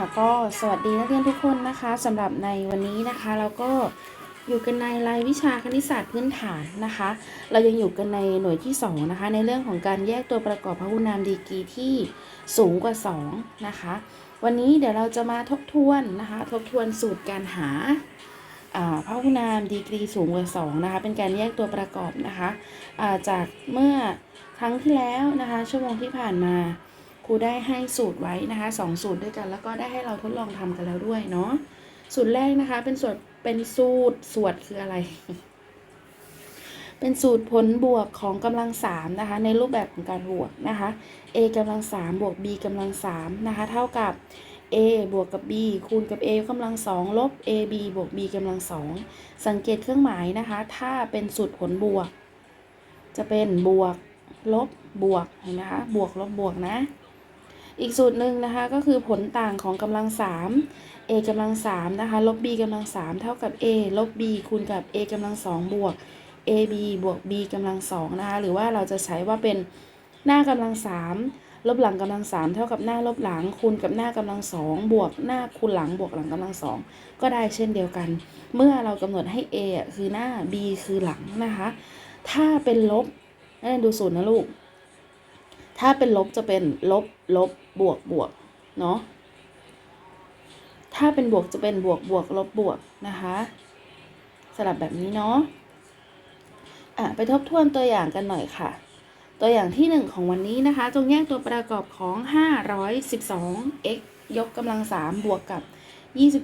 ค่ะก็สวัสดีนักเรียนทุกคนนะคะสำหรับในวันนี้นะคะเราก็อยู่กันในรายวิชาคณิตศาสตร์พื้นฐานนะคะ เรายังอยู่กันในหน่วยที่ 2 นะคะ ในเรื่องของการแยกตัวประกอบพหุนามดีกรีที่สูงกว่า 2 นะคะ วันนี้เดี๋ยวเราจะมาทบทวนนะคะ ทบทวนสูตรการหาพหุนามดีกรีสูงกว่า 2 นะคะ เป็นการแยกตัวประกอบนะคะอ่าจากเมื่อครั้งที่แล้วนะคะ ชั่วโมงที่ผ่านมา รูได้ให้สูตรไว้นะคะสองสูตรด้วยกัน แล้วก็ได้ให้เราทดลองทำกันแล้วด้วยเนาะสูตรแรกนะคะ เป็นสูตรเป็นสูตรสวดคืออะไร เป็นสูตรผลบวกของกำลังสามนะคะ ในรูปแบบของการบวกนะคะ a กำลังสามบวก b กำลังสามนะคะเท่ากับ a บวกกับ b คูณกับ a กกำลังสองลบ ab บวก b กำลังสองสังเกตเครื่องหมายนะคะ ถ้าเป็นสูตรผลบวก จะเป็นบวกลบบวกเห็นไหมคะบวกลบบวกนะ อีกสูตรหนึ่งนะคะก็คือผลต่างของกำลัง 3 a กำลัง3นะคะลบ b กำลัง 3 เท่ากับ a ลบ b คูณกับ a กำลัง2บวก ab บวก b กำลัง2นะคะหรือว่าเราจะใช้ว่าเป็นหน้ากำลัง 3 ลบหลังกำลัง 3 เท่ากับหน้าลบหลังคูณกับหน้ากำลัง 2 บวกหน้าคูณหลังบวกหลังกำลัง 2 ก็ได้เช่นเดียวกัน เมื่อเรากำหนดให้ a คือหน้า b คือหลังนะคะ ถ้าเป็นลบนั่นดูสูตรนะลูก ถ้าเป็นลบจะเป็นลบลบบวกบวกเนาะ ถ้าเป็นบวกจะเป็นบวกบวกลบบวกนะคะ สลับแบบนี้เนาะ อะไปทบทวนตัวอย่างกันหน่อยค่ะ ตัวอย่างที่ 1 ของวันนี้นะคะ จงแยกตัวประกอบของ 512 x ยกกำลัง 3 บวกกับ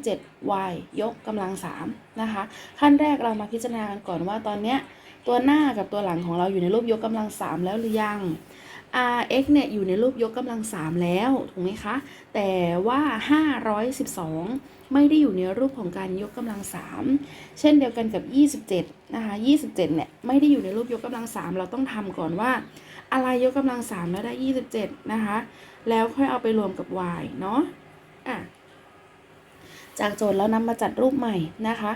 27 y ยกกำลัง3นะคะ ขั้นแรกเรามาพิจารณากันก่อนว่าตอนเนี้ยตัวหน้ากับตัวหลังของเราอยู่ในรูปยกกำลัง 3 แล้วหรือยัง rx เนี่ยอยู่ในรูปยกกำลัง 3 แล้วถูกไหมคะ แต่ว่า 512 ไม่ได้อยู่ในรูปของการยกกำลัง 3 เช่นเดียวกันกับ 27 นะคะ 27 เนี่ยไม่ได้อยู่ในรูปยกกำลัง 3 เราต้องทำก่อนว่า อะไรยกกำลัง 3 แล้วได้ 27 นะคะ แล้วค่อยเอาไปรวมกับ y เนาะอะจากโจทย์แล้วนำมาจัดรูปใหม่นะคะ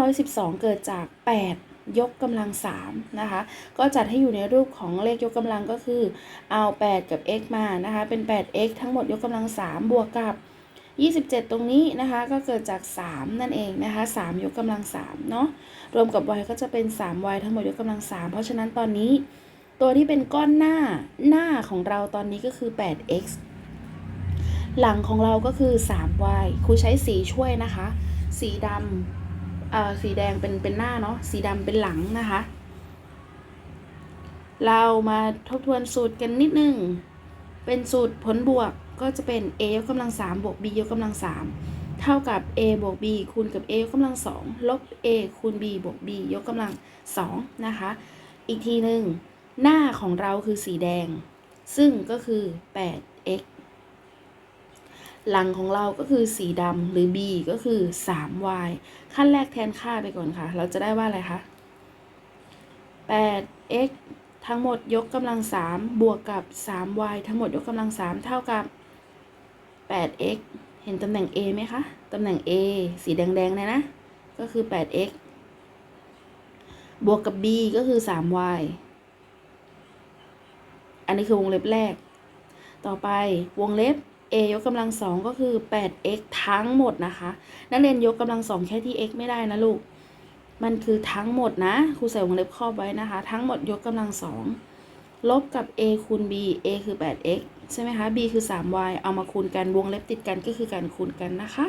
512 เกิดจาก 8 ยกกำลัง3นะคะ ก็จัดให้อยู่ในรูปของเลขยกกำลังก็คือ เอา 8 กับ x มานะคะ เป็น 8x ทั้งหมดยกกำลัง 3 บวกกับ 27 ตรงนี้นะคะ ก็เกิดจาก 3 นั่นเองนะคะ 3 ยกกำลัง3เนาะ รวมกับ y ก็จะเป็น 3y ทั้งหมดยกกำลัง 3 เพราะฉะนั้นตอนนี้ ตัวที่เป็นก้อนหน้าหน้าของเราตอนนี้ก็คือ 8x หลังของเราก็คือ 3y ครูใช้สีช่วยนะคะ สีดำ สีแดงเป็นเป็นหน้าเนาะสีดำเป็นหลังนะคะ เรามาทบทวนสูตรกันนิดนึง เป็นสูตรผลบวกก็จะเป็น a ยกกำลัง3บวก b ยกกำลัง3เท่ากับ a บวก b คูณกับ a ยกกำลัง2ลบ a คูณ b บวก b ยกกำลัง2นะคะ อีกทีหนึ่งหน้าของเราคือสีแดง ซึ่งก็คือ 8x หลังของเราก็คือสีดำหรือ b ก็คือ 3y ขั้นแรกแทนค่าไปก่อนค่ะ เราจะได้ว่าอะไรคะ 8x ทั้งหมดยกกำลัง 3 บวกกับ 3y ทั้งหมดยกกำลัง 3 เท่ากับ 8x เห็นตำแหน่ง a ไหมคะ ตำแหน่ง a สีแดงๆเลยนะ ก็คือ 8x บวกกับ b ก็คือ 3y อันนี้คือวงเล็บแรก ต่อไปวงเล็บ a ยกกำลังสองก็คือ 8x ทั้งหมดนะคะ นักเรียนยกกำลังสองแค่ที่ x ไม่ได้นะลูก มันคือทั้งหมดนะครูใส่วงเล็บครอบไว้นะคะ ทั้งหมดยกกำลังสองลบกับ a คูณ b a คือ 8x ใช่ไหมคะ b คือ 3y เอามาคูณกันวงเล็บติดกันก็คือการคูณกันนะคะ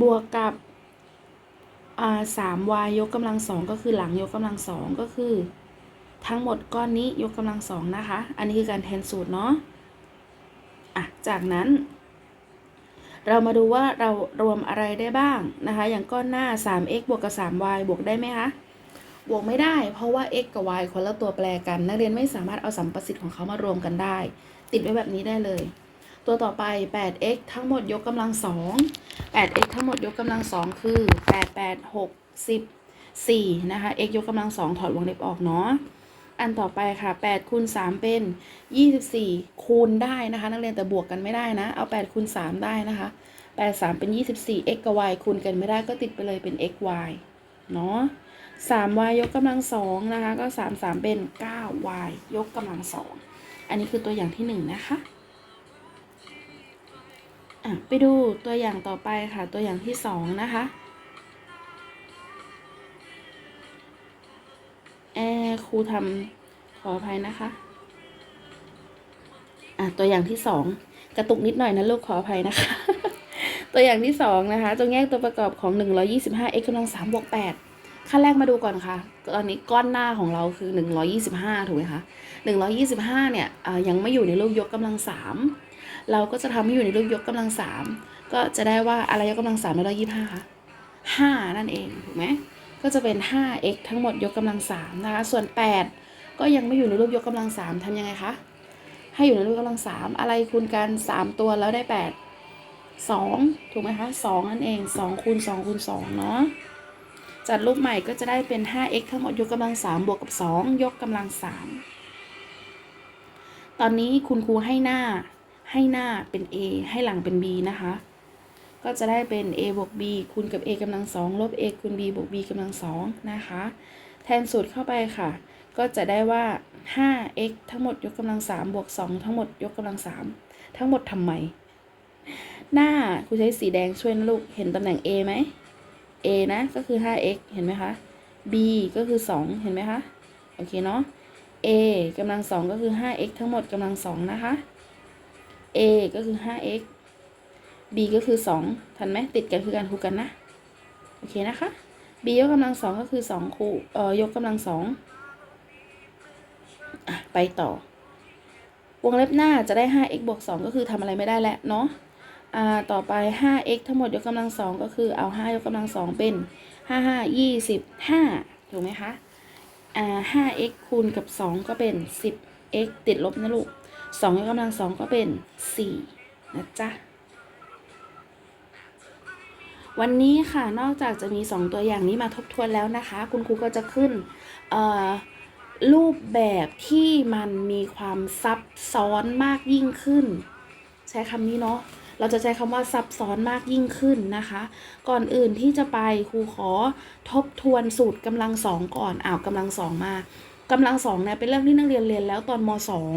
บวกกับอ่า 3y ยกกำลังสองก็คือหลังยกกำลังสองก็คือ ทั้งหมดก้อนนี้ยกกำลังสองนะคะ อันนี้คือการแทนสูตรเนาะ อะจากนั้น เรามาดูว่าเรารวมอะไรได้บ้างนะคะ อย่างก้อนหน้า 3x บวกกับ 3y บวกได้ไหมคะบวกไม่ได้ เพราะว่า x กับ y คนละตัวแปรกัน นักเรียนไม่สามารถเอาสัมประสิทธิ์ของเขามารวมกันได้ ติดไว้แบบนี้ได้เลย ตัวต่อไป 8x ทั้งหมดยกกำลัง 2 8x ทั้งหมดยกกำลัง 2 คือ 8 8 6 10 4 นะคะ x ยกกำลัง 2 ถอดวงเล็บออกเนาะ อันต่อไปค่ะ8คูณ3เป็น 24 คูณได้นะคะ นักเรียนแต่บวกกันไม่ได้นะ เอา8คูณ3ได้นะคะ8 3 เป็น 24 x กับ y คูณกันไม่ได้ก็ติดไปเลยเป็น x y เนาะ 3y ยกกำลัง2นะคะ ก็ 3 3 เป็น 9y ยกกำลัง 2 อันนี้คือตัวอย่างที่ 1 นะคะอะไปดูตัวอย่างต่อไปค่ะ ตัวอย่างที่สองนะคะ แอร์ครูทำขออภัยนะคะ อะตัวอย่างที่สองกระตุกนิดหน่อยนะลูกขออภัยนะคะ ตัวอย่างที่สองนะคะจงแยกตัวประกอบของ 125 x กำลัง3บวก8ขั้นแรกมาดูก่อนค่ะ ตอนนี้ก้อนหน้าของเราคือ 125 ถูกไหมคะ125 เนี่ยอ่ายังไม่อยู่ในรูปยกกำลัง 3 เราก็จะทำให้อยู่ในรูปยกกำลัง 3 ก็จะได้ว่าอะไรยกกำลัง3ร้อยยี่ห้าคะ5นั่นเองถูกไหม ก็จะเป็น 5x ทั้งหมดยกกำลัง3นะคะ ส่วน 8 ก็ยังไม่อยู่ในรูปยกกำลัง3ทำยังไงคะ ให้อยู่ในรูปกำลัง 3 อะไรคูณกัน 3 ตัวแล้วได้ 8 2 ถูกไหมคะ 2 นั่นเอง 2 คูณ 2 คูณ 2 เนาะ จัดรูปใหม่ก็จะได้เป็น 5x ทั้งหมดยกกำลัง 3 บวกกับ 2 ยกกำลัง 3 ตอนนี้คุณครูให้หน้าให้หน้าเป็น a ให้หลังเป็น b นะคะ ก็จะได้เป็น a บวก b คูณกับ a กำลัง2ลบ a คูณ b บวก b กำลัง2นะคะ แทนสูตรเข้าไปค่ะ ก็จะได้ว่า 5x ทั้งหมดยกกำลัง3บวก 2 ทั้งหมดยกกำลัง3ทั้งหมดทำไม หน้าครูใช้สีแดงช่วยนะลูก เห็นตำแหน่ง a ไหม a นะก็คือ 5x เห็นไหมคะ b ก็คือ 2 เห็นไหมคะ โอเคเนาะ a กำลัง2ก็คือ 5x ทั้งหมดกำลัง2นะคะ a ก็คือ 5x b ก็คือ 2 ทันไหมติดกันคือการคูกันนะ โอเคนะคะ b ยกกำลัง2ก็คือ2คูเอ่อยกกำลัง2อะไปต่อ วงเล็บหน้าจะได้ 5x บวก 2 ก็คือทำอะไรไม่ได้แล้วเนาะอ่าต่อไป 5x ทั้งหมดยกกำลัง2ก็คือเอา 5 ยกกำลัง2เป็น 5 5 25 ถูกไหมคะอ่า 5x คูณกับ 2 ก็เป็น 10x ติดลบนะลูก2ยกกำลัง2ก็เป็น 4 นะจ๊ะ วันนี้ค่ะนอกจากจะมี 2 ตัวอย่างนี้มาทบทวนแล้วนะคะ คุณครูก็จะขึ้นรูปแบบที่มันมีความซับซ้อนมากยิ่งขึ้น ใช้คำนี้เนาะเราจะใช้คำว่าซับซ้อนมากยิ่งขึ้นนะคะ ก่อนอื่นที่จะไปครูขอทบทวนสูตรกำลังสองก่อนอ้าวกำลังสองมากำลังสองเนี่ยเป็นเรื่องที่นักเรียนเรียนแล้วตอนมสอง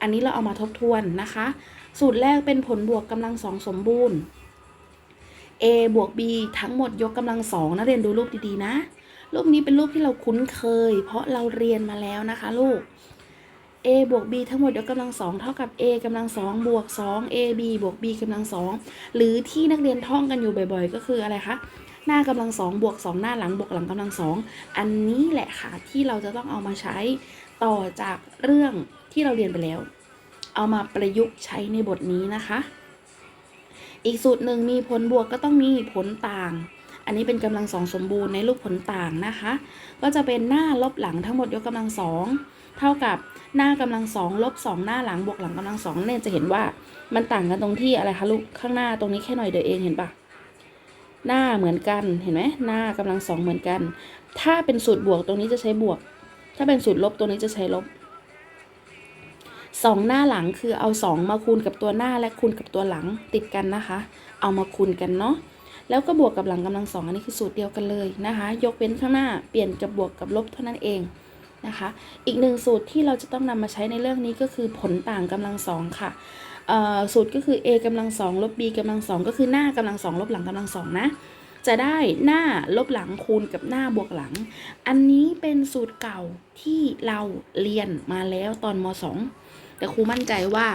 อันนี้เราเอามาทบทวนนะคะ สูตรแรกเป็นผลบวกกำลังสองสมบูรณ์ a บวก b ทั้งหมดยกกำลังสองนักเรียนดูรูปดีๆนะ รูปนี้เป็นรูปที่เราคุ้นเคย เพราะเราเรียนมาแล้วนะคะลูก a บวก b ทั้งหมดยกกำลังสองเท่ากับ a กำลังสองบวกสอง ab บวก b กำลังสองหรือที่นักเรียนท่องกันอยู่บ่อย ๆ ก็คืออะไรคะหน้ากำลังสองบวกสองหน้าหลังบวกหลังกำลังสองอันนี้แหละค่ะที่เราจะต้องเอามาใช้ต่อจากเรื่องที่เราเรียนไปแล้ว เอามาประยุกต์ใช้ในบทนี้นะคะ อีกสูตรหนึ่งมีผลบวกก็ต้องมีผลต่าง อันนี้เป็นกำลังสองสมบูรณ์ในรูปผลต่างนะคะ ก็จะเป็นหน้าลบหลังทั้งหมดยกกำลังสองเท่ากับหน้ากำลังสองลบสองหน้าหลังบวกหลังกำลังสองเนี่ยจะเห็นว่ามันต่างกันตรงที่อะไรคะลูกข้างหน้าตรงนี้แค่หน่อยเดียวเองเห็นปะหน้าเหมือนกันเห็นไหมหน้ากำลังสองเหมือนกัน ถ้าเป็นสูตรบวกตรงนี้จะใช้บวก ถ้าเป็นสูตรลบตรงนี้จะใช้ลบ สองหน้าหลังคือเอาสองมาคูณกับตัวหน้าและคูณกับตัวหลังติดกันนะคะ เอามาคูณกันเนาะแล้วก็บวกกับหลังกำลังสองอันนี้คือสูตรเดียวกันเลยนะคะ ยกเว้นข้างหน้าเปลี่ยนกับบวกกับลบเท่านั้นเองนะคะ อีกหนึ่งสูตรที่เราจะต้องนำมาใช้ในเรื่องนี้ก็คือผลต่างกำลังสองค่ะสูตรก็คือ a กำลังสองลบ b กำลังสองก็คือหน้ากำลังสองลบหลังกำลังสองนะจะได้หน้าลบหลังคูณกับหน้าบวกหลัง อันนี้เป็นสูตรเก่าที่เราเรียนมาแล้วตอนมสอง แต่ครูมั่นใจว่า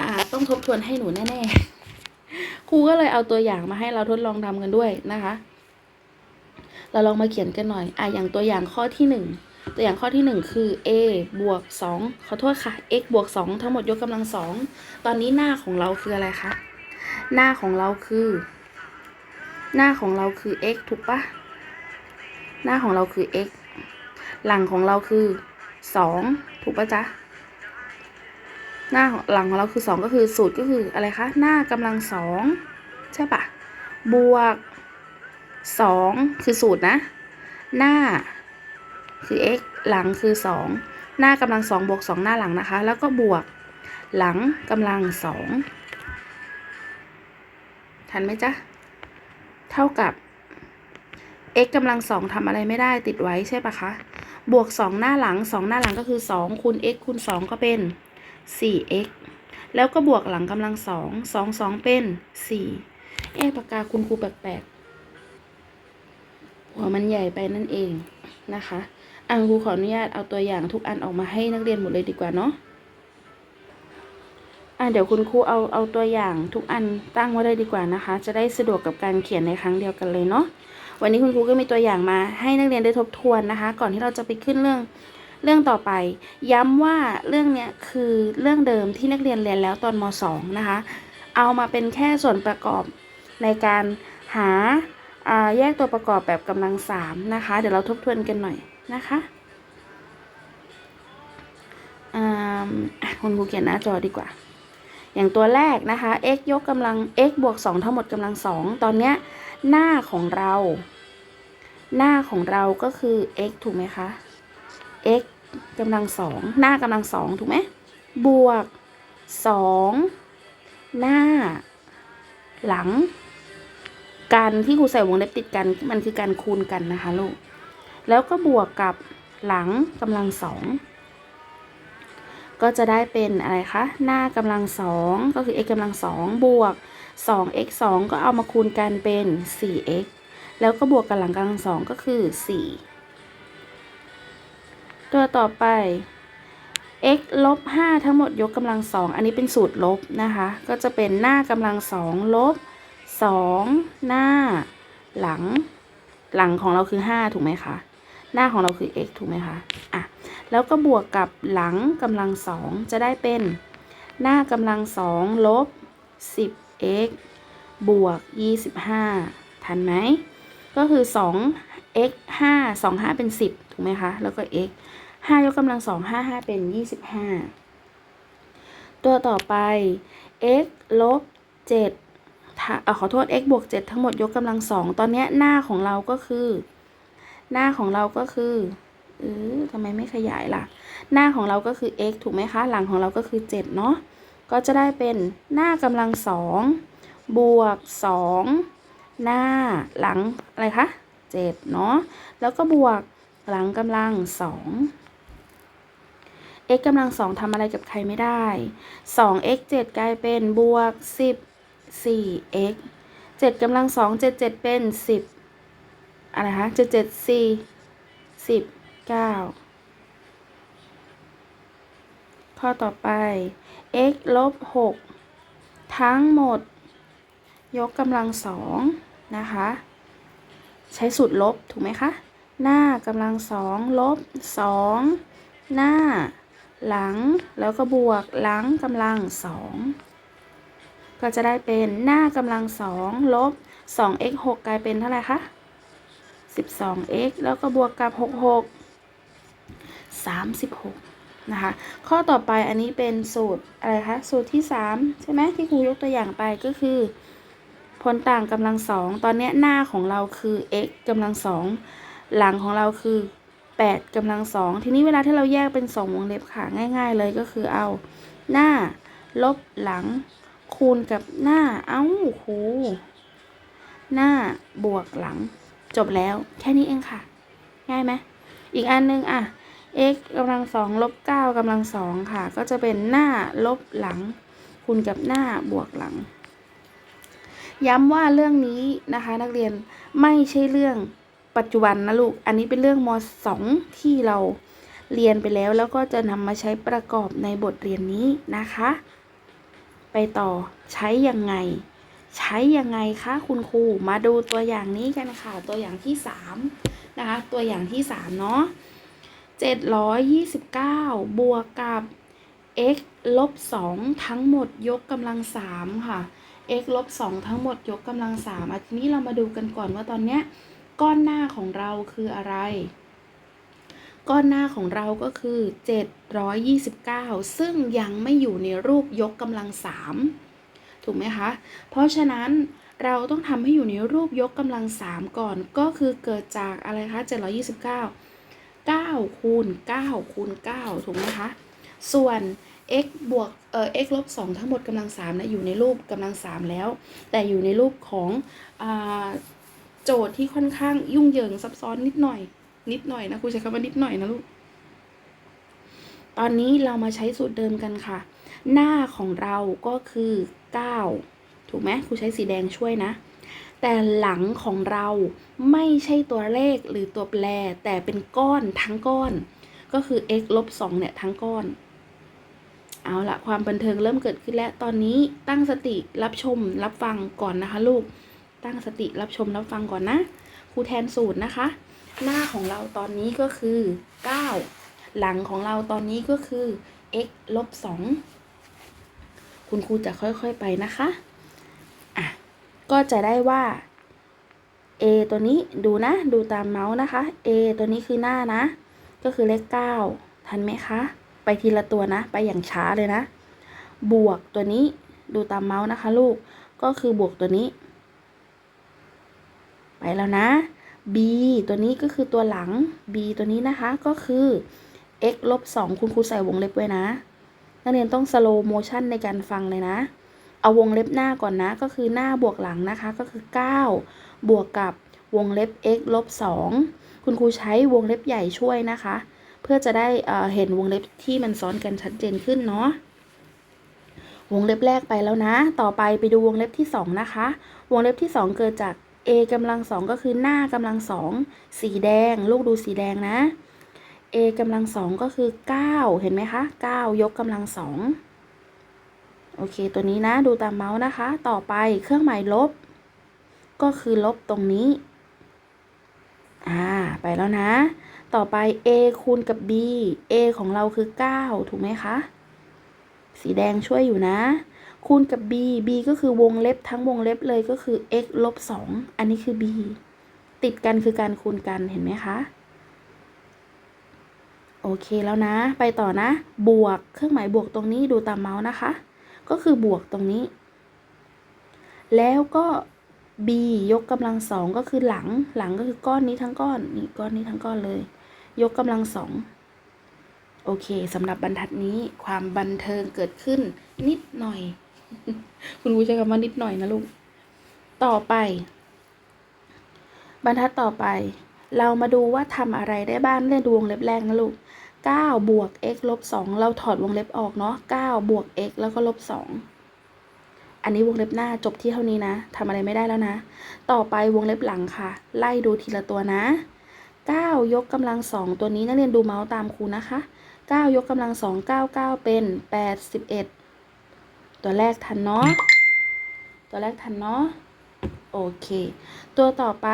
อ่า ต้องทบทวนให้หนูแน่ๆ ครูก็เลยเอาตัวอย่างมาให้เราทดลองทำกันด้วยนะคะ เราลองมาเขียนกันหน่อย อะอย่างตัวอย่างข้อที่หนึ่งตัวอย่างข้อที่หนึ่งคือ a บวกสองขอโทษค่ะ x บวกสองทั้งหมดยกกำลังสองตอนนี้หน้าของเราคืออะไรคะ หน้าของเราคือ หน้าของเราคือ x ถูกปะ หน้าของเราคือ x หลังของเราคือสองถูกปะจ๊ะ หน้าหลังของเราคือสองก็คือสูตรก็คืออะไรคะหน้ากำลังสองใช่ปะบวกสองคือสูตรนะ หน้าคือ x หลังคือสองหน้ากำลังสองบวกสองหน้าหลังนะคะ แล้วก็บวกหลังกำลังสองทันไหมจ๊ะ เท่ากับ x กำลังสองทำอะไรไม่ได้ติดไว้ใช่ปะคะ บวกสองหน้าหลังสองหน้าหลังก็คือสองคูณ x คูณสองก็เป็น 4x แล้วก็บวกหลังกำลังสองสองสองเป็นสี่เอ๊ปากกาคุณครูแปลกๆหัวมันใหญ่ไปนั่นเองนะคะอังครูขออนุญาตเอาตัวอย่างทุกอันออกมาให้นักเรียนหมดเลยดีกว่าเนาะอะเดี๋ยวคุณครูเอาเอาตัวอย่างทุกอันตั้งไว้เลยดีกว่านะคะ จะได้สะดวกกับการเขียนในครั้งเดียวกันเลยเนาะวันนี้คุณครูก็มีตัวอย่างมาให้นักเรียนได้ทบทวนนะคะ ก่อนที่เราจะไปขึ้นเรื่อง เรื่องต่อไปย้ำว่าเรื่องเนี้ยคือเรื่องเดิมที่นักเรียนเรียนแล้วตอนม .2 นะคะ เอามาเป็นแค่ส่วนประกอบในการหาาแยกตัวประกอบแบบกำลังสามนะคะ เดี๋ยวเราทบทวนกันหน่อยนะคะคุณครูเขียนหน้าจอดีกว่า อย่างตัวแรกนะคะ x ยกกำลัง x บวก 2 ทั้งหมดกำลังสองตอนเนี้ยหน้าของเรา หน้าของเราก็คือ x ถูกไหมคะ x กำลังสองหน้ากำลังสองถูกไหมบวกสองหน้า หลังการที่ครูใส่วงเล็บติดกัน มันคือการคูณกันนะคะลูก แล้วก็บวกกับหลังกำลังสองก็จะได้เป็นอะไรคะหน้ากำลังสองก็คือ x กำลังสองบวก 2x 2 ก็เอามาคูณกันเป็น 4x แล้วก็บวกกับหลังกำลังสองก็คือ 4 ตัวต่อไป x ลบ5ทั้งหมดยกกำลังสองอันนี้เป็นสูตรลบนะคะ ก็จะเป็นหน้ากำลังสองลบ2หน้า หลัง หลังของเราคือ 5 ถูกไหมคะ หน้าของเราคือ x ถูกไหมคะอะแล้วก็บวกกับหลังกำลังสองจะได้เป็น หน้ากำลังสองลบ 10x บวก 25 ทันไหม ก็คือ 2x 5 2 5 เป็น 10 ถูกไหมคะ แล้วก็ x 5ยกกำลังสอง5 5เป็น25ตัวต่อไป x ลบ7ถ้าเอ่อขอโทษ x บวก7ทั้งหมดยกกำลังสองตอนนี้หน้าของเราก็คือ หน้าของเราก็คือเออทำไมไม่ขยายล่ะ หน้าของเราก็คือ x ถูกไหมคะ หลังของเราก็คือ 7 เนาะ ก็จะได้เป็นหน้ากำลังสองบวกสองหน้าหลังอะไรคะเจ็ดเนาะ แล้วก็บวกหลังกำลังสอง x กำลังสองทำอะไรกับใครไม่ได้สอง x เจ็ดกลายเป็นบวกสิบสี่ x เจ็ดกำลังสองเจ็ดเจ็ดเป็นสิบอะไรคะเจ็ดเจ็ดสี่สิบเก้าข้อต่อไป x ลบ6ทั้งหมด ยกกำลังสองนะคะ ใช้สูตรลบถูกไหมคะ หน้ากำลังสองลบสองหน้า หลัง แล้วก็บวกหลังกำลังสองก็จะได้เป็นหน้ากำลังสองลบ 2x 6กลายเป็นเท่าไหร่คะ 12x แล้วก็บวกกับ 66 36 นะคะ ข้อต่อไปอันนี้เป็นสูตรอะไรคะ สูตรที่ 3 ใช่ไหมที่ครูยกตัวอย่างไปก็คือ ผลต่างกำลังสอง ตอนนี้หน้าของเราคือ x กำลังสอง หลังของเราคือ 8กำลังสองทีนี้เวลาที่เราแยกเป็น 2 วงเล็บค่ะ ง่าย ๆ เลยก็คือเอา หน้า ลบหลัง คูณกับหน้า เอ้าครูหน้าบวกหลัง จบแล้ว แค่นี้เองค่ะ ง่ายไหมอีกอันนึงอะ x กำลังสองลบเก้ากำลังสองค่ะ ก็จะเป็นหน้าลบหลัง คูณกับหน้าบวกหลัง ย้ำว่าเรื่องนี้นะคะ นักเรียนไม่ใช่เรื่อง ปัจจุบันนะลูก อันนี้เป็นเรื่องม .2 ที่เราเรียนไปแล้ว แล้วก็จะนำมาใช้ประกอบในบทเรียนนี้นะคะ ไปต่อใช้ยังไง ใช้ยังไงคะคุณครูมาดูตัวอย่างนี้กันค่ะ ตัวอย่างที่3นะคะ ตัวอย่างที่3เนาะ729 บวกกับ x ลบ2ทั้งหมดยกกำลัง3ค่ะ x ลบ2ทั้งหมดยกกำลัง3อะทีนี้เรามาดูกันก่อนว่าตอนเนี้ย ก้อนหน้าของเราคืออะไร ก้อนหน้าของเราก็คือ 729 ซึ่งยังไม่อยู่ในรูปยกกำลัง3ถูกไหมคะ เพราะฉะนั้นเราต้องทำให้อยู่ในรูปยกกำลัง3ก่อน ก็คือเกิดจากอะไรคะ 729 9คูณ9คูณ9ถูกไหมคะ ส่วน x บวกเอ่อ x ลบ2ทั้งหมดกำลัง3นะอยู่ในรูปกำลัง3แล้ว แต่อยู่ในรูปของอา โจทย์ที่ค่อนข้างยุ่งเหยิงซับซ้อนนิดหน่อย นิดหน่อยนะครูใช้คำว่านิดหน่อยนะลูก ตอนนี้เรามาใช้สูตรเดิมกันค่ะ หน้าของเราก็คือ 9 ถูกไหมครูใช้สีแดงช่วยนะ แต่หลังของเราไม่ใช่ตัวเลขหรือตัวแปร แต่เป็นก้อนทั้งก้อน ก็คือ x ลบ2เนี่ยทั้งก้อนเอาละความบันเทิงเริ่มเกิดขึ้นแล้ว ตอนนี้ตั้งสติรับชมรับฟังก่อนนะคะลูก ตั้งสติรับชมรับฟังก่อนนะครูแทนสูตรนะคะ หน้าของเราตอนนี้ก็คือ 9 หลังของเราตอนนี้ก็คือ x ลบ2คุณครูจะค่อยๆไปนะคะอะก็จะได้ว่า a ตัวนี้ดูนะ ดูตามเมาส์นะคะ a ตัวนี้คือหน้านะ ก็คือเลข 9 ทันไหมคะ ไปทีละตัวนะ ไปอย่างช้าเลยนะ บวกตัวนี้ดูตามเมาส์นะคะลูกก็คือบวกตัวนี้ ไปแล้วนะ b ตัวนี้ก็คือตัวหลัง b ตัวนี้นะคะก็คือ x ลบ2คุณครูใส่วงเล็บไว้นะ นักเรียนต้อง slow motion ในการฟังเลยนะ เอาวงเล็บหน้าก่อนนะ ก็คือหน้าบวกหลังนะคะ ก็คือ 9 บวกกับวงเล็บ x ลบ2คุณครูใช้วงเล็บใหญ่ช่วยนะคะ เพื่อจะได้เเห็นวงเล็บที่มันซ้อนกันชัดเจนขึ้นเนาะวงเล็บแรกไปแล้วนะ ต่อไปไปดูวงเล็บที่ 2 นะคะ วงเล็บที่ 2 เกิดจาก a กำลังสองก็คือหน้ากำลังสองสีแดง ลูกดูสีแดงนะ a กำลังสองก็คือ 9 เห็นไหมคะ 9 ยกกำลังสองโอเค ตัวนี้นะดูตามเมาส์นะคะ ต่อไปเครื่องหมายลบ ก็คือลบตรงนี้ อ่า ไปแล้วนะ ต่อไป a คูณกับ b a ของเราคือ 9 ถูกไหมคะ สีแดงช่วยอยู่นะ คูณกับ b b ก็คือวงเล็บทั้งวงเล็บเลยก็คือ x ลบ2อันนี้คือ b ติดกันคือการคูณกันเห็นไหมคะโอเคแล้วนะ ไปต่อนะ บวกเครื่องหมายบวกตรงนี้ดูตามเมาส์นะคะ ก็คือบวกตรงนี้ แล้วก็ b ยกกำลังสองก็คือหลังหลังก็คือก้อนนี้ทั้งก้อนนี่ก้อนนี้ทั้งก้อนเลย ยกกำลังสองโอเคสำหรับบรรทัดนี้ความบันเทิงเกิดขึ้นนิดหน่อย คุณครูใช้คำว่านิดหน่อยนะลูก ต่อไป บรรทัดต่อไป เรามาดูว่าทำอะไรได้บ้างเล่นดวงเล็บแรกนะลูก9บวก x ลบ2เราถอดวงเล็บออกเนาะ9บวก x แล้วก็ลบ2อันนี้วงเล็บหน้าจบที่เท่านี้นะทำอะไรไม่ได้แล้วนะ ต่อไปวงเล็บหลังค่ะ ไล่ดูทีละตัวนะ 9 ยกกำลังสองตัวนี้นักเรียนดูเมาส์ตามครูนะคะ 9 ยกกำลังสอง9 9 เป็น 81 ตัวแรกทันเนาะ ตัวแรกทันเนาะ โอเค ตัวต่อไป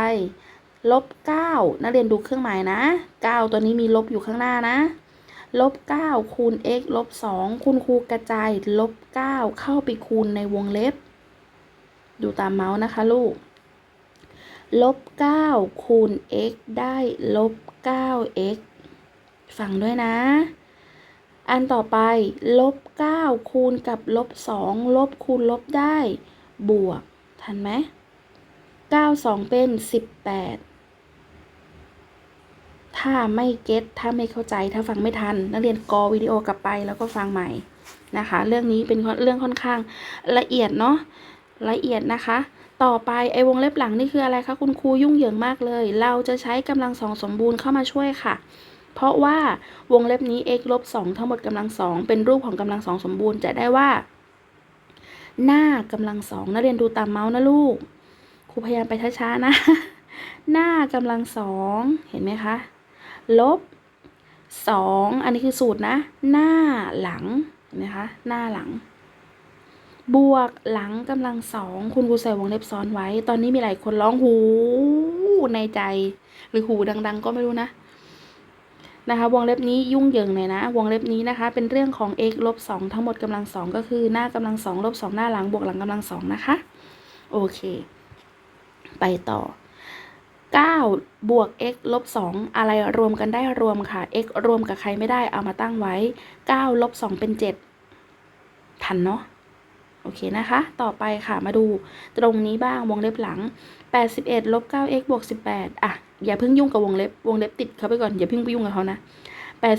ลบ9นักเรียนดูเครื่องหมายนะ9ตัวนี้มีลบอยู่ข้างหน้านะ ลบ9คูณ x ลบ2คุณครูกระจาย ลบ9เข้าไปคูณในวงเล็บ ดูตามเมาส์นะคะลูก ลบ9คูณ x ได้ลบ 9x ฟังด้วยนะ อันต่อไปลบ9คูณกับลบ2ลบคูณลบได้ บวก ทันไหม9 2 เป็น 18 ถ้าไม่เก็ตถ้าไม่เข้าใจถ้าฟังไม่ทัน นักเรียนกอวิดีโอกลับไปแล้วก็ฟังใหม่นะคะ เรื่องนี้เป็นเรื่องค่อนข้างละเอียดเนาะละเอียดนะคะ ต่อไปไอ้วงเล็บหลังนี่คืออะไรคะคุณครูยุ่งเหยิงมากเลย เราจะใช้กำลังสองสมบูรณ์เข้ามาช่วยค่ะ เพราะว่าวงเล็บนี้ x ลบ2ทั้งหมดกำลังสองเป็นรูปของกำลังสองสมบูรณ์จะได้ว่า หน้ากำลังสองนักเรียนดูตามเมาส์นะลูกครูพยายามไปช้าๆนะ หน้ากำลังสองเห็นไหมคะ ลบสองอันนี้คือสูตรนะ หน้าหลังเห็นไหมคะหน้าหลัง บวกหลังกำลังสองคุณครูใส่วงเล็บซ้อนไว้ ตอนนี้มีหลายคนร้องหูในใจ หรือหูดัง ๆ ก็ไม่รู้นะ นะคะ วงเล็บนี้ยุ่งเหยิงหน่อยนะ วงเล็บนี้นะคะ เป็นเรื่องของ x ลบสองทั้งหมดกำลังสองก็คือหน้ากำลังสองลบสองหน้าหลังบวกหลังกำลังสองนะคะ โอเค ไปต่อ9บวก x ลบ2อะไรรวมกันได้รวมค่ะ x รวมกับใครไม่ได้เอามาตั้งไว้9ลบ2เป็น 7 ทันเนาะ อเคนะคะ ต่อไปค่ะมาดูตรงนี้บ้างวงเล็บหลัง 81ลบ 9x บวก 18 อะ อย่าเพิ่งยุ่งกับวงเล็บ วงเล็บติดเขาไปก่อน อย่าเพิ่งไปยุ่งกับเขานะ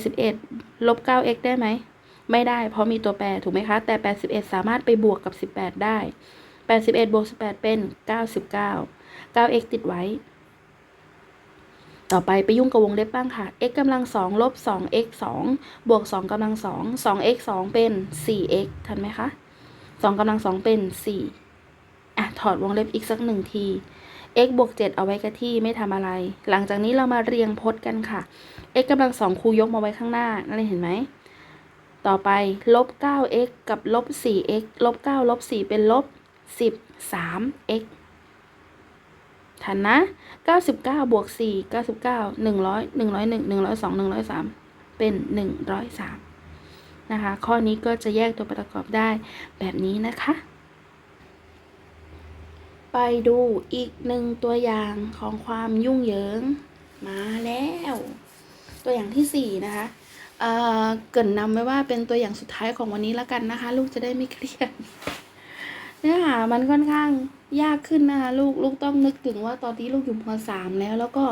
81ลบ 9x ได้ไหม ไม่ได้ เพราะมีตัวแปรถูกไหมคะ แต่ 81 สามารถไปบวกกับ 18 ได้ 81บวก18 เป็น 99 9x ติดไว้ ต่อไปไปยุ่งกับวงเล็บบ้างค่ะ x กำลังสองลบสอง x สองบวกสองกำลังสองสอง x สองเป็นสี่ x ทันไหมคะ สองกำลังสองเป็นสี่อะถอดวงเล็บอีกสักหนึ่งที x บวกเจ็ดเอาไว้กับที่ไม่ทำอะไร หลังจากนี้เรามาเรียงพจน์กันค่ะ x กำลังสองครูยกมาไว้ข้างหน้า นั่นเห็นไหม ต่อไปลบ 9x กับลบ 4x ลบ 9 ลบ 4 เป็นลบ 13x ทันนะ 99 บวก 4 99 100 101 102 103 เป็น 103 นะคะ ข้อนี้ก็จะแยกตัวประกอบได้แบบนี้นะคะ ไปดูอีกหนึ่งตัวอย่างของความยุ่งเหยิงมาแล้ว ตัวอย่างที่ 4 นะคะเอ่อเกรินนำไว้ว่าเป็นตัวอย่างสุดท้ายของวันนี้แล้วกันนะคะ ลูกจะได้ไม่เครียดเนื้อหามันค่อนข้างยากขึ้นนะคะลูกลูกต้องนึกถึงว่าตอนนี้ลูกอยู่มสามแล้ว แล้วก็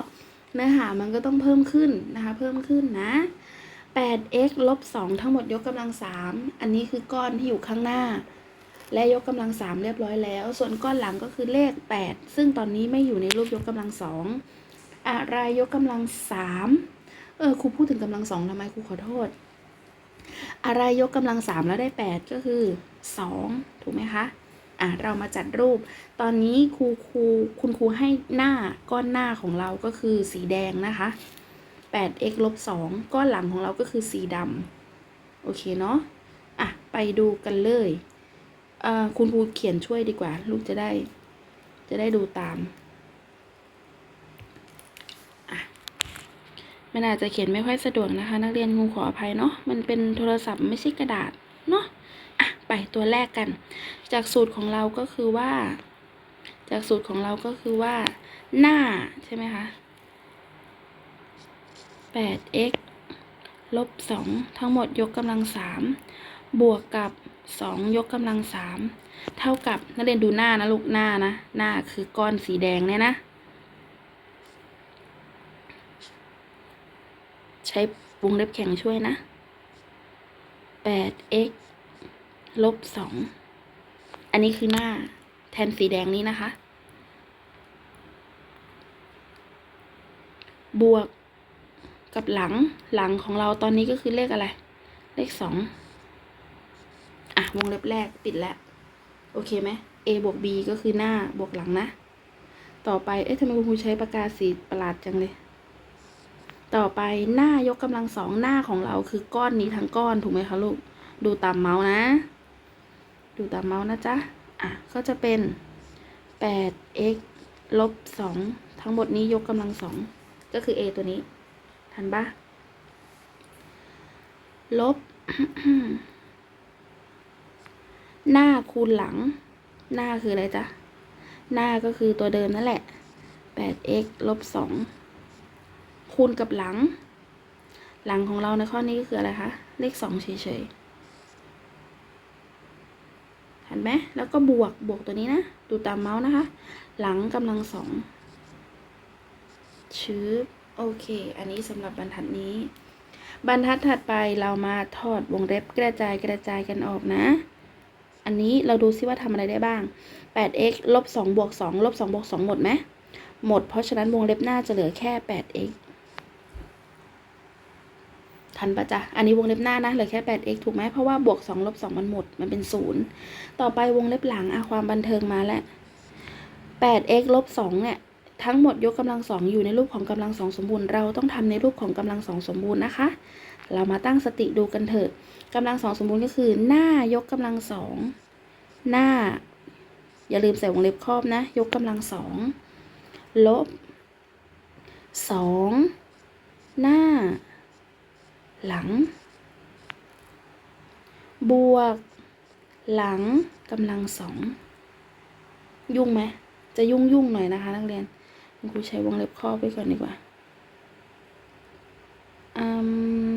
เนื้อหามันก็ต้องเพิ่มขึ้นนะคะ เพิ่มขึ้นนะ 8x ลบ2ทั้งหมดยกกำลัง 3 อันนี้คือก้อนที่อยู่ข้างหน้า และยกกำลัง 3 เรียบร้อยแล้ว ส่วนก้อนหลังก็คือเลข 8 ซึ่งตอนนี้ไม่อยู่ในรูปยกกำลังสอะไรยกกำลัง 3 เออครูพูดถึงกำลังสองทำไมครูขอโทษ อะไรยกกำลัง 3 แล้วได้ 8 ก็คือ 2 ถูกไหมคะอะเรามาจัดรูป ตอนนี้ครูครูคุณครูให้หน้าก้อนหน้าของเราก็คือสีแดงนะคะ 8x ลบ2ก้อนหลังของเราก็คือสีดำโอเคเนาะอะ ไปดูกันเลยเอ่อคุณครูเขียนช่วยดีกว่า ลูกจะได้ จะได้ดูตามอะมันอาจจะเขียนไม่ค่อยสะดวกนะคะ นักเรียนครูขออภัยเนาะมันเป็นโทรศัพท์ไม่ใช่กระดาษเนาะอะ ไปตัวแรกกัน จากสูตรของเราก็คือว่า จากสูตรของเราก็คือว่า หน้าใช่ไหมคะ 8x ลบ 2 ทั้งหมดยกกำลัง 3 บวกกับ 2 ยกกำลัง 3 เท่ากับนักเรียนดูหน้านะลูกหน้านะ หน้าคือก้อนสีแดงเนี่ยนะ ใช้วงเล็บแข็งช่วยนะ 8x ลบ 2 อันนี้คือหน้าแทนสีแดงนี้นะคะ บวก กับหลังหลังของเราตอนนี้ก็คือเลขอะไร เลขสองอะวงเล็บแรกปิดแล้ว โอเคไหม a บวก b ก็คือหน้าบวกหลังนะ ต่อไปเอ๊ะทำไมคุณครูใช้ปากกาสีประหลาดจังเลย ต่อไปหน้ายกกำลังสองหน้าของเราคือก้อนนี้ทั้งก้อนถูกไหมคะลูก ดูตามเมาส์นะ ดูตามเมาส์นะจ๊ะอะก็จะเป็น 8x ลบ 2 ทั้งหมดนี้ยกกำลังสองก็คือ a ตัวนี้ ทันปะลบ หน้าคูณหลัง หน้าคืออะไรจ๊ะ หน้าก็คือตัวเดิมนั่นแหละ 8x ลบ 2 คูณกับหลัง หลังของเราในข้อนี้ก็คืออะไรคะ เลข 2 เฉยๆเห็นไหม แล้วก็บวก บวกตัวนี้นะ ดูตามเมาส์นะคะ หลังกำลังสองชื้อ โอเค อันนี้สำหรับบรรทัดนี้ บรรทัดถัดไปเรามาถอดวงเล็บกระจายกระจายกันออกนะ อันนี้เราดูซิว่าทำอะไรได้บ้าง 8x ลบ2บวก2ลบ2บวก2หมดไหมหมด เพราะฉะนั้นวงเล็บหน้าจะเหลือแค่ 8x ทันปะจ๊ะ อันนี้วงเล็บหน้านะเหลือแค่ 8x ถูกไหมเพราะว่าบวก2ลบ2มันหมด มันเป็น 0 ต่อไปวงเล็บหลังอะความบันเทิงมาแล้ว 8x ลบ2เนี่ย ทั้งหมดยกกำลังสองอยู่ในรูปของกำลังสองสมบูรณ์ เราต้องทำในรูปของกำลังสองสมบูรณ์นะคะ เรามาตั้งสติดูกันเถอะกำลังสองสมบูรณ์ก็คือหน้ายกกำลังสองหน้า อย่าลืมใส่วงเล็บครอบนะ ยกกำลังสองลบสองหน้า หลัง บวก หลังกำลังสอง ยุ่งไหม จะยุ่งยุ่งหน่อยนะคะ นักเรียน ครูใช้วงเล็บครอบไปก่อนดีกว่าอืม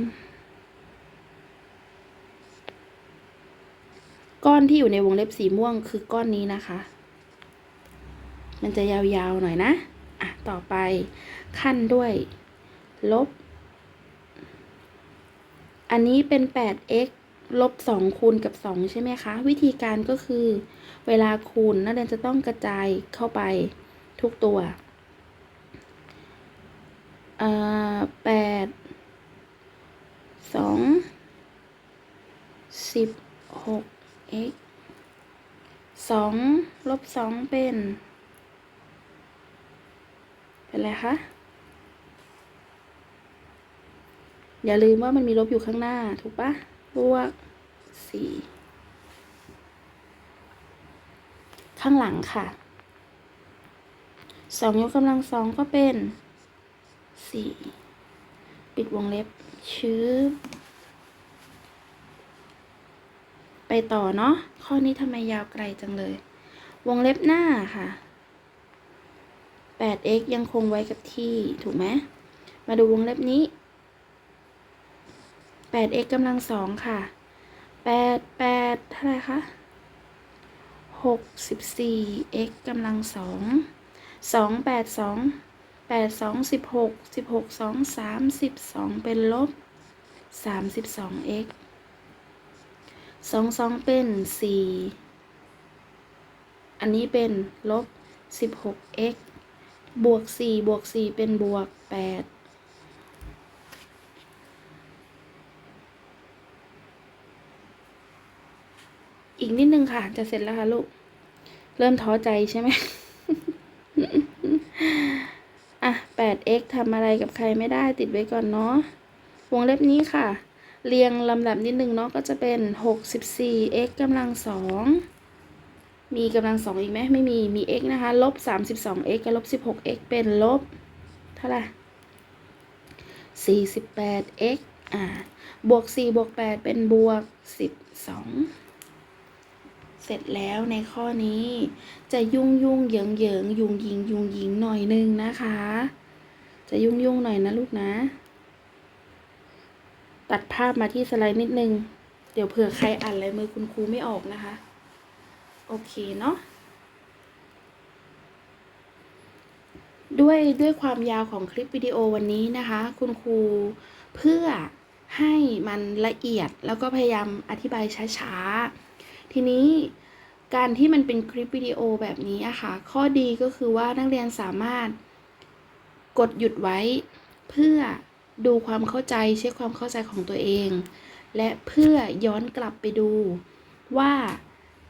ก้อนที่อยู่ในวงเล็บสีม่วงคือก้อนนี้นะคะ มันจะยาวๆหน่อยนะ อะ ต่อไปขั้นด้วย ลบ อันนี้เป็น 8x ลบ 2 คูณกับ 2 ใช่ไหมคะ วิธีการก็คือ เวลาคูณนักเรียนจะต้องกระจายเข้าไปทุกตัว อ่าแปดสองสิบหก x สองลบสองเป็น เป็นอะไรคะ อย่าลืมว่ามันมีลบอยู่ข้างหน้า ถูกปะบวกสี่ข้างหลังค่ะสองยกกำลังสองก็เป็น สี่ปิดวงเล็บชืบไปต่อเนาะข้อนี้ทำไมยาวไกลจังเลย วงเล็บหน้าค่ะ 8x ยังคงไว้กับที่ถูกไหมมาดูวงเล็บนี้ 8x กำลังสองค่ะ 8 8เท่าไหร่คะ 64 x กำลังสอง 2 8 2 8 2 16 16 2 32เป็นลบ32 x 2 2เป็น4อันนี้เป็นลบ16 x บวก4บวก4เป็นบวก8อีกนิดนึงค่ะ จะเสร็จแล้วค่ะลูก เริ่มท้อใจใช่ไหม อะ 8x ทำอะไรกับใครไม่ได้ติดไว้ก่อนเนาะ วงเล็บนี้ค่ะ เรียงลำดับนิดนึงเนาะก็จะเป็น 64x กำลังสองมีกำลังสองอีกไหมไม่มี มี x นะคะลบ 32x กับลบ 16x เป็นลบ เท่าไหร่ 48x อ่า บวก 4 บวก 8 เป็นบวก 12 เสร็จแล้วในข้อนี้จะยุ่งยุ่งเหยิงเหยิงยุงยิงยุงยิงหน่อยนึงนะคะ จะยุ่งยุ่งหน่อยนะลูกนะ ตัดภาพมาที่สไลด์นิดนึง เดี๋ยวเผื่อใครอ่านลายมือคุณครูไม่ออกนะคะ โอเคเนาะด้วยด้วยความยาวของคลิปวิดีโอวันนี้นะคะ คุณครูเพื่อให้มันละเอียดแล้วก็พยายามอธิบายช้าๆ ทีนี้การที่มันเป็นคลิปวิดีโอแบบนี้อะค่ะ ข้อดีก็คือว่านักเรียนสามารถ กดหยุดไว้เพื่อดูความเข้าใจเช็คความเข้าใจของตัวเอง และเพื่อย้อนกลับไปดูว่า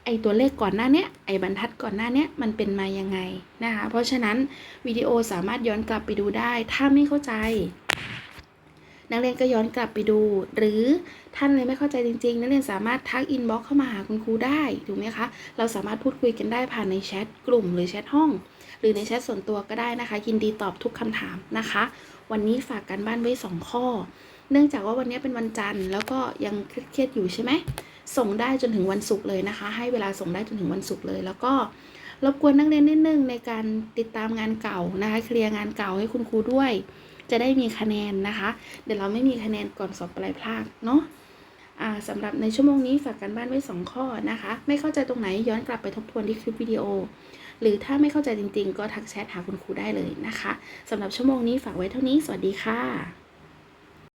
ไอตัวเลขก่อนหน้าเนี้ยไอบรรทัดก่อนหน้าเนี้ยมันเป็นมายังไงนะคะเพราะฉะนั้นวิดีโอสามารถย้อนกลับไปดูได้ ถ้าไม่เข้าใจ นักเรียนก็ย้อนกลับไปดู หรือท่านเลยไม่เข้าใจจริงๆ นักเรียนสามารถทักอินบ็อกเข้ามาหาคุณครูได้ถูกไหมคะเราสามารถพูดคุยกันได้ผ่านในแชทกลุ่มหรือแชทห้อง หรือในแชทส่วนตัวก็ได้นะคะ ยินดีตอบทุกคำถามนะคะ วันนี้ฝากกันบ้านไว้ 2 ข้อ เนื่องจากว่าวันนี้เป็นวันจันทร์แล้วก็ยังเครียดอยู่ใช่ไหมส่งได้จนถึงวันศุกร์เลยนะคะ ให้เวลาส่งได้จนถึงวันศุกร์เลย แล้วก็รบกวนนักเรียนนิดนึงในการติดตามงานเก่านะคะ เคลียร์งานเก่าให้คุณครูด้วย จะได้มีคะแนนนะคะ เดี๋ยวเราไม่มีคะแนนก่อนสอบปลายภาคเนาะสำหรับในชั่วโมงนี้ฝากกันบ้านไว้ 2 ข้อนะคะ ไม่เข้าใจตรงไหนย้อนกลับไปทบทวนที่คลิปวิดีโอ หรือถ้าไม่เข้าใจจริง ๆ ก็ทักแชทหาคุณครูได้เลยนะคะสำหรับชั่วโมงนี้ฝากไว้เท่านี้ สวัสดีค่ะ